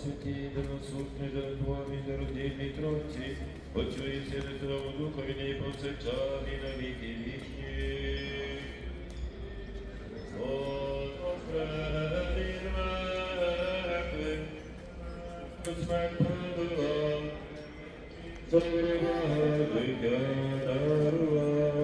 святі, деносутний, денотворний, неродильний Тройці, Отцю і Сину, і Святому Духові, нині повсякчас і на віки вічні. Смерть подолав, Зорова життя дарував.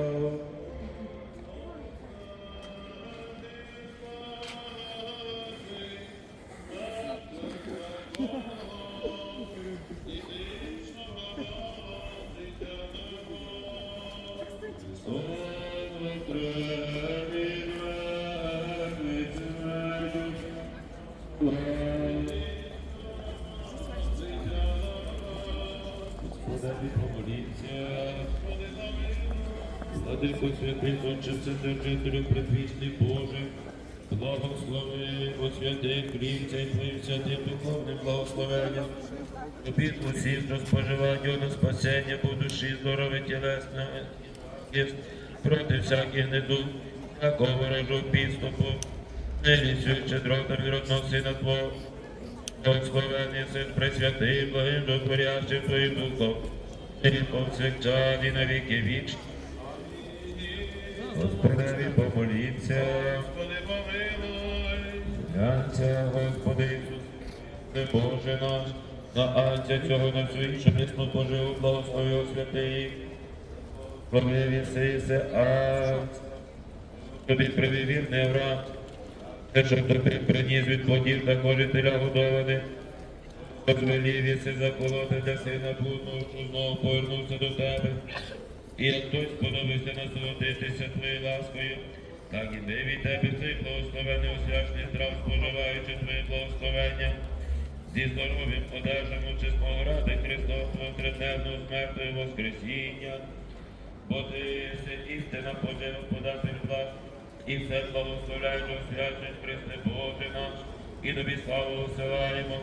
Владико святий, Отче, Вседержителю, предвічний Боже, благослови, освяти, кріпця і Твоїм святим духовним благословенням. Тобі усіх, що споживають на спасення по душі, здоров'я тілесного, і проти всяких недуг, всякого ворожого підступу, не нелісю, щедротам і родного сина Твого, Благословений син Пресвятий, благим дотворящим Твоїм Духом, і повсякчас і на віки вічні. Господеві помоліться, Господи, помилуй. Глянься, Господи Ісус, Ти Боже наш, на Аття цього на всю іншу міцну поживу, благослови святий. Промові Сисе, а тобі привів вірний Авраам, те, що тобі приніс від плодів та кожителя годованих. Дозволів єси заколоти для сина блудного, що знову повернувся до тебе. І як хтось сподобався насолодитися твоєю ласкою, так і від тебе цей благословений освячний здрав, споживаючи твоє благословення. Зі здоров'ям одержимо чесного ради Христового триденного смерту і Воскресіння. Бо ти єси істина пожив подати власть, і все благословляєш освячень Христе Боже наш, і тобі славу осилаємо,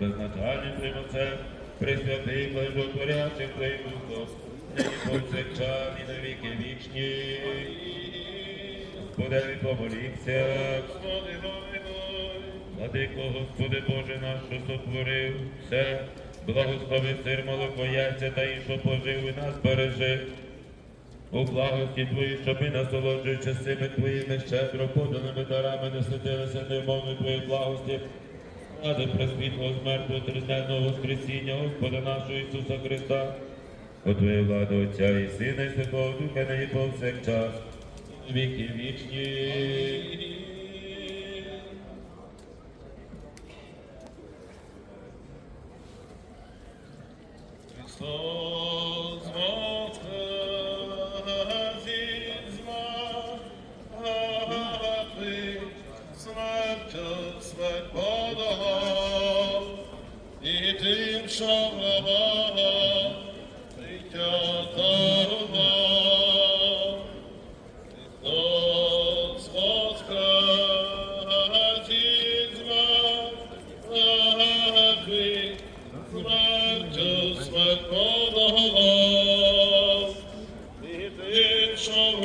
безначальним Твоїм Отцем, присвятий благотворящим Твоїм Духом, нині повсякчас і на віки вічні. Господеві помолімся, Господи. Владико, Господи Боже наш, що сотворив все, благослови сир, молоко, яйця та іншу поживу, і нас бережи. У благості Твої, щоб ми, насолоджуючи цими Твоїми щедро поданими дарами, не сидилися невмовно Твоєї благості, ради пресвітлого смертного триденного Воскресіння Господа нашого Ісуса Христа, у Твоє владу Отця і Сина, і Святого Духа, не повсякчас, і на віки вічні. В гробах життя дарував. Христос воскрес із мертвих, смертю смерть подолав, і тим, що в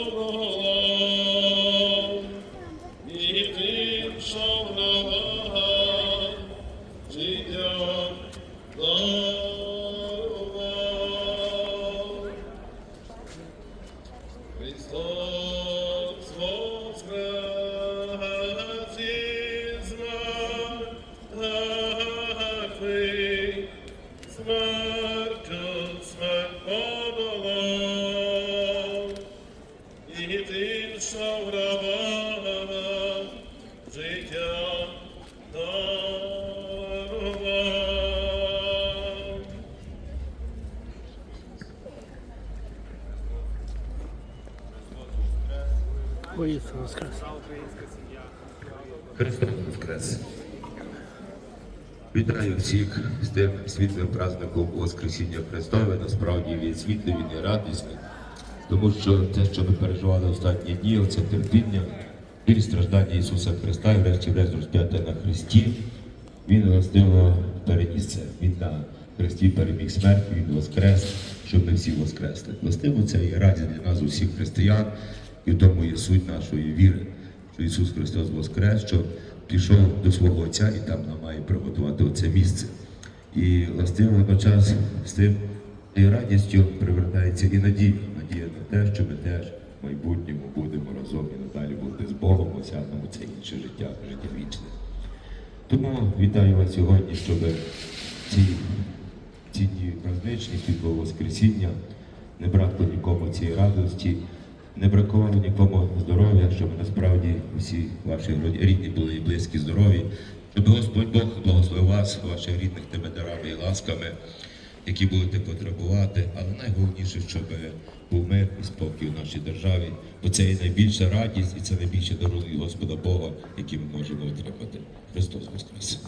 Воістину воскрес. Христос Воскрес! Вітаю всіх з тим світлим праздником Воскресіння Христове. Насправді він світлий, він і радісний, тому що те, що ми переживали останні дні, це терпіння, біль страждання Ісуса Христа, і врешті-решт розп'яте на Христі. Він властиво переніс це. Він на Христі переміг смерть, Він воскрес, щоб ми всі воскресли. Властиво це є радість для нас, усіх християн, і в тому є суть нашої віри, що Ісус Христос воскрес, що пішов до свого Отця і там нам має приготувати оце місце. І властиво водночас з тим і радістю привертається і надія. Надія на те, що ми теж в майбутньому будемо разом і надалі бути з Богом, осягнемо це інше життя, життя вічне. Тому вітаю вас сьогодні, щоб ці, ці дні праздничні, світлого Воскресіння не бракло нікому цієї радості, не бракувало нікому здоров'я, щоб насправді всі ваші рідні були і близькі здорові, щоб Господь Бог благословив вас, ваших рідних тими дарами і ласками, які будете потребувати, але найголовніше, щоб був мир і спокій у нашій державі, бо це є найбільша радість і це найбільше дарунок Господа Бога, які ми можемо отримати. Христос воскрес.